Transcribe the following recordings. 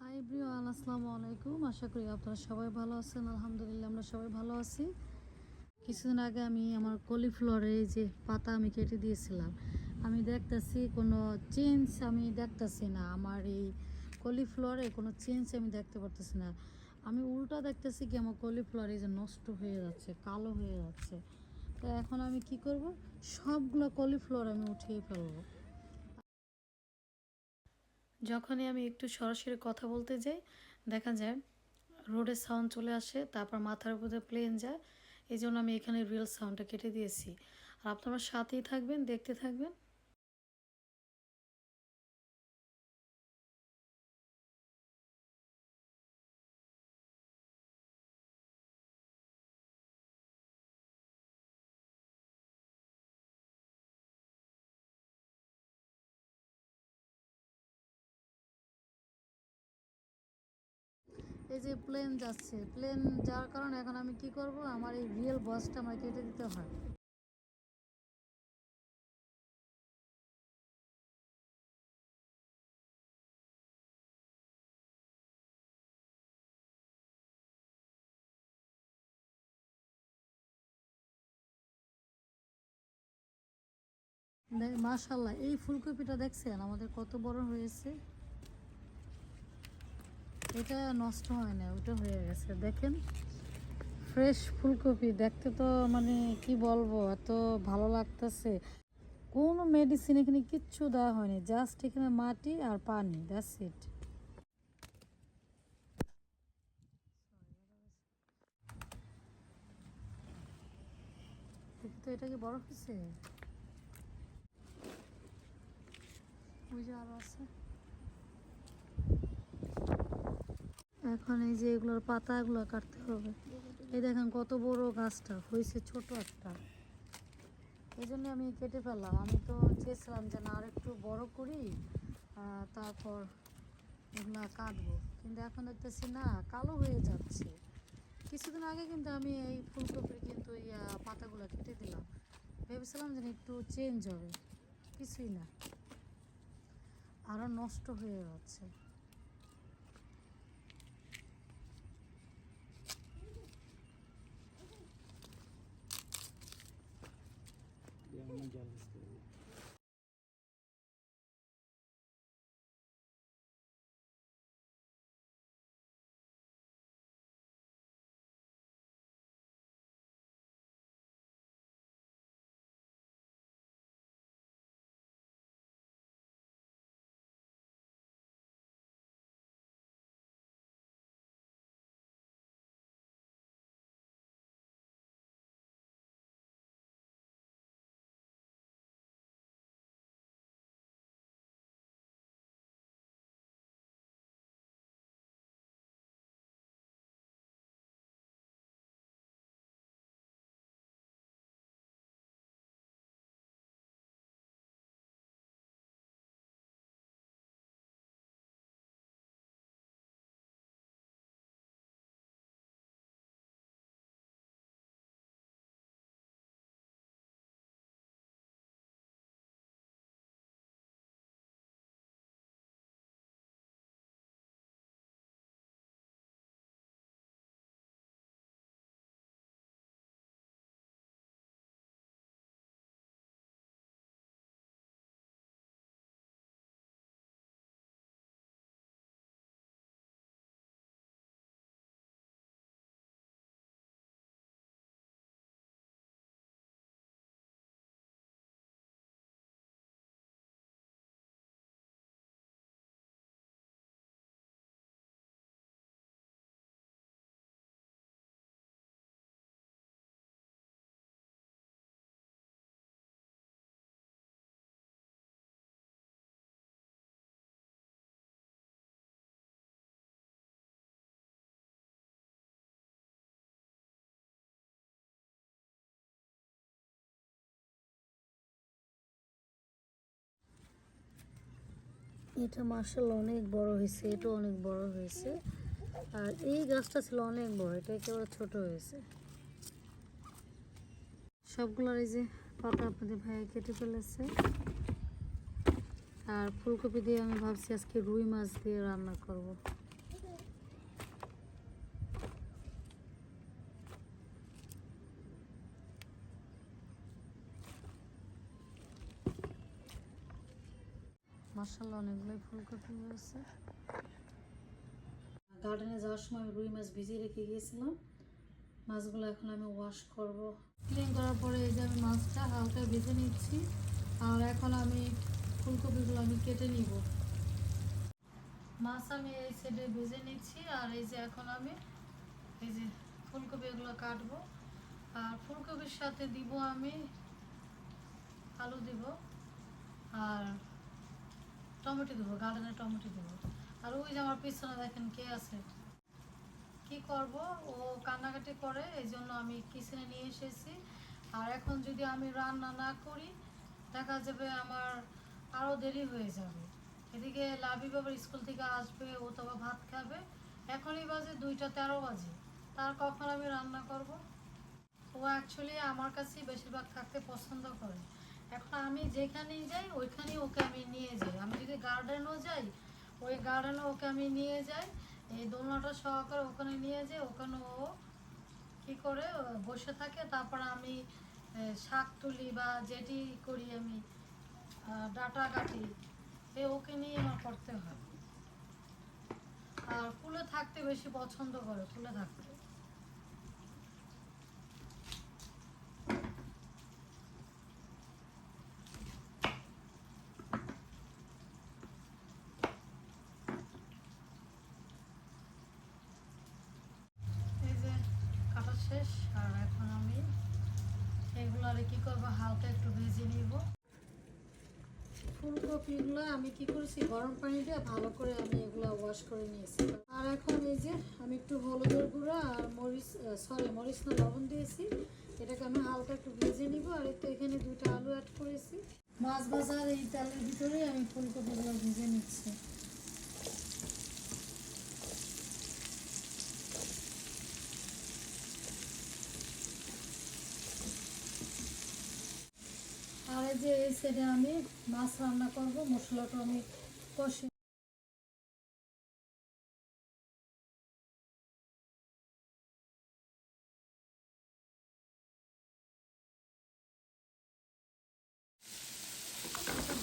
Everyone আসসালামু আলাইকুম। আশা করি আপনারা সবাই ভালো আছেন। আলহামদুলিল্লাহ, আমরা সবাই ভালো আছি। কিছুদিন আগে আমি আমার কলিফ্লোরের এই যে পাতা আমি কেটে দিয়েছিলাম। আমি দেখতেছি কোনো চেঞ্জ আমি দেখতেছি না। আমার এই কলিফ্লোরে কোনো চেঞ্জ আমি দেখতে পারতেছি না। আমি উল্টা দেখতেছি কি আমার কলিফ্লোর এই যে নষ্ট হয়ে যাচ্ছে, কালো হয়ে যাচ্ছে। তো এখন আমি কি করব? সবগুলো কলিফ্লোর আমি উঠিয়ে ফেলব। যখনই আমি একটু সরাসরি কথা বলতে যাই, দেখা যায় রোডের সাউন্ড চলে আসে, তারপর মাথার উপরে প্লেন যায়। এই জন্য আমি এখানে রিয়েল সাউন্ডটা কেটে দিয়েছি। আর আপনারা সাথেই থাকবেন, দেখতে থাকবেন। এই যে প্লেন যাচ্ছে প্লেন যাওয়ার কারণে এখন আমি কি করব? আমার এই রিয়েল বসটা আমার কেটে দিতে হয়। মাশাল্লাহ এই ফুলকপিটা দেখছেন? আমাদের কত বড় হয়েছে। এটা নষ্ট হয় না, ওটা হয়ে গেছে। দেখেন ফ্রেশ ফুলকপি। দেখতে তো মানে কি বলব, এত ভালো লাগতেছে। কোনো মেডিসিন এখানে কিচ্ছু দেওয়া হয়নি জাস্ট এখানে মাটি আর পানি দ্যাটস ইট তো এটা কি হয়েছে? ওই যে আরও আছে। এখন এই যে এগুলোর পাতাগুলো কাটতে হবে। এই দেখেন কত বড় গাছটা হয়েছে ছোট একটা। এই জন্য আমি কেটে ফেললাম। আমি তো চেয়েছিলাম যে না আর একটু বড় করি তারপর এগুলা কাটবো। কিন্তু এখন দেখতেছি না, কালো হয়ে যাচ্ছে। কিছুদিন আগে কিন্তু আমি এই ফুলকপির কিন্তু এই পাতাগুলো কেটে দিলাম। ভেবেছিলাম যে একটু চেঞ্জ হবে। কিছুই না। আরও নষ্ট হয়ে যাচ্ছে। geldi. এটা মার্শাল অনেক বড় হয়েছে, এটা অনেক বড় হয়েছে। আর এই গাছটা ছিল অনেক বড়, এটা একেবারে ছোট হয়েছে। সবগুলোর এই যে পাতা আপনাদের ভাইয়া কেটে ফেলেছে। আর ফুলকপি দিয়ে আমি ভাবছি আজকে রুই মাছ দিয়ে রান্না করব। মার্শাল্লাহ অনেকগুলোই ফুলকপি হয়েছে গার্ডেনে যাওয়ার সময় আমি রুই মাছ ভিজিয়ে রেখে গিয়েছিলাম। মাছগুলো এখন আমি ওয়াশ করব। ক্লিন করার পরে এই যে আমি মাছটা হালকা ভেজে নিচ্ছি। আর এখন আমি ফুলকপিগুলো আমি কেটে নিব। মাছ আমি এই সাইডে ভেজে নিচ্ছি। আর এই যে এখন আমি এই যে ফুলকপি এগুলো কাটবো। আর ফুলকপির সাথে দিব আমি আলু দিব। আর টমেটো দেবো গার্ডেনে টমেটো দেবো। আর ওই যে আমার পিছনে দেখেন কে আছে? কি করব? ও কান্নাকাটি করে, এই জন্য আমি কিচেনে নিয়ে এসেছি। আর এখন যদি আমি রান্না না করি, দেখা যাবে আমার আরও দেরি হয়ে যাবে। এদিকে লাভি বাবার স্কুল থেকে আসবে, ও তো ভাত খাবে। এখনই বাজে দুইটা তেরো বাজে। তার কখন আমি রান্না করব? ও অ্যাকচুয়ালি আমার কাছেই বেশিরভাগ থাকতে পছন্দ করে। এখন আমি যেখানেই যাই, ওইখানেই ওকে আমি নিয়ে যাই। আমি যদি গার্ডেনও যাই, ওই গার্ডেনে ওকে আমি নিয়ে যাই, এই দোলনাটা সহকারে ওখানে নিয়ে যাই ওখানে ও কী করে বসে থাকে। তারপর আমি শাক তুলি বা যেটি করি আমি ডাটা কাটি, এ ওকে নিয়ে আমার করতে হয়। আর কুলে থাকতে বেশি পছন্দ করে কুলে থাকতে এই যে কাটা শেষ, আর এখন আমি এগুলো আর কি করব, হালকা একটু ভেজে নিব। ফুলকপিগুলো আমি কি করেছি, গরম পানি দিয়ে ভালো করে আমি এগুলো ওয়াশ করে নিয়েছি। আর এখন এই যে আমি একটু হলুদের গুঁড়া আর মরিচ সরি মরিচ না, লবণ দিয়েছি। এটাকে আমি হালকা একটু ভেজে নিব, আর একটু এখানে দুটো আলু অ্যাড করেছি। মাছ ভাজার এই তেলের ভিতরে আমি ফুলকপিগুলো ভেজে নিচ্ছি। আর এই যে এই সাইডে আমি মাছ রান্না করব, মশলাটা আমি কষে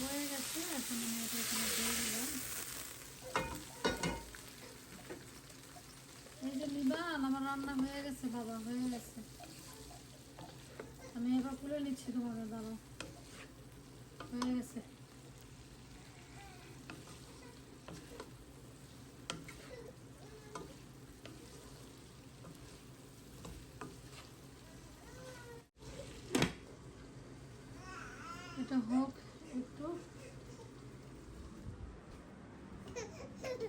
হয়ে গেছে এই যে লিবান, আমার রান্না হয়ে গেছে বাবা, হয়ে গেছে। আমি এবার খুলে নিচ্ছি তোমাদের গেছে এটা হোক একটু।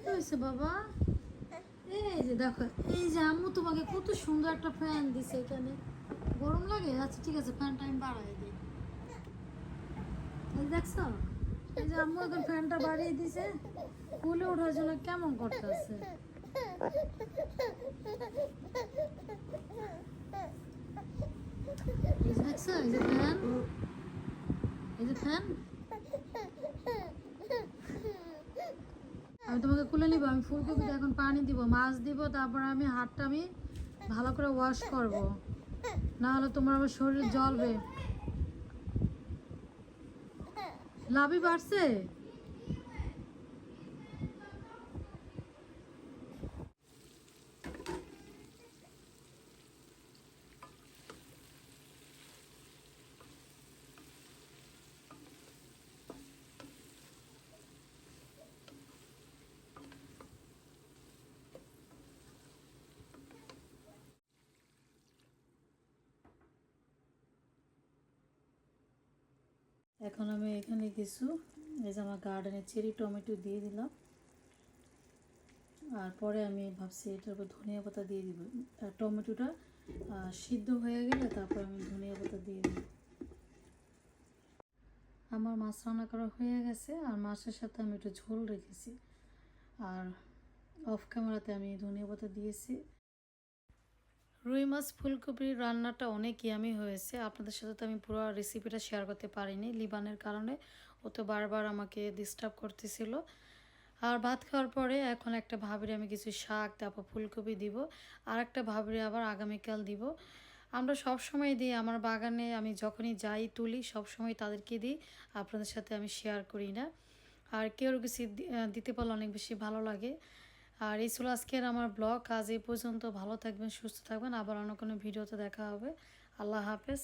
হয়েছে বাবা। এই যে দেখো, এই যে আম্মু তোমাকে কত সুন্দর একটা ফ্যান দিছে এখানে। গরম লাগে? আচ্ছা ঠিক আছে ফ্যানটা আমি বাড়াই দিই দেখছ? এই যে আম্মু এখন ফ্যানটা বাড়িয়ে দিছে, ফুলে ওঠার জন্য কেমন করতেছে? এই যে এই যে ফ্যান? আমি তোমাকে খুলে নিব, আমি ফুলকপিতে এখন পানি দিব, মাছ দিব, তারপর আমি হাতটা আমি ভালো করে ওয়াশ করব। না হলে তোমার আবার শরীর জ্বলবে। লাভই বাড়ছে? এখন আমি এখানে কিছু, এই যে আমার গার্ডেনে চেরি টমেটো দিয়ে দিলাম। আর পরে আমি ভাবছি এটার উপর ধনিয়া পাতা দিয়ে দিব। টমেটোটা সিদ্ধ হয়ে গেলে তারপর আমি ধনিয়া পাতা দিয়ে দিব। আমার মাছ রান্না করা হয়ে গেছে, আর মাছের সাথে আমি একটু ঝোল রেখেছি। আর অফ ক্যামেরাতে আমি ধনিয়া পাতা দিয়েছি। রুই মাছ ফুলকপির রান্নাটা অনেক ইয়ামি হয়েছে। আপনাদের সাথে তো আমি পুরো রেসিপিটা শেয়ার করতে পারিনি। লিবানের কারণে ও তো বারবার আমাকে ডিস্টার্ব করতেছিল। আর ভাত খাওয়ার পরে এখন একটা ভাবরে আমি কিছু শাক, তারপর ফুলকপি দিব। আর একটা ভাবরে আবার আগামীকাল দিব। আমরা সব সময় দিই, আমার বাগানে আমি যখনই যাই, তুলি, সব সময় তাদেরকে দিই। আপনাদের সাথে আমি শেয়ার করি না। আর কেউ কিছু দিতে পারলে অনেক বেশি ভালো লাগে। আর এই ছিল আজকের আমার ব্লগ। আজ এই পর্যন্ত ভালো থাকবেন, সুস্থ থাকবেন। আবার অন্য কোনো ভিডিওতে দেখা হবে। আল্লাহ হাফেজ।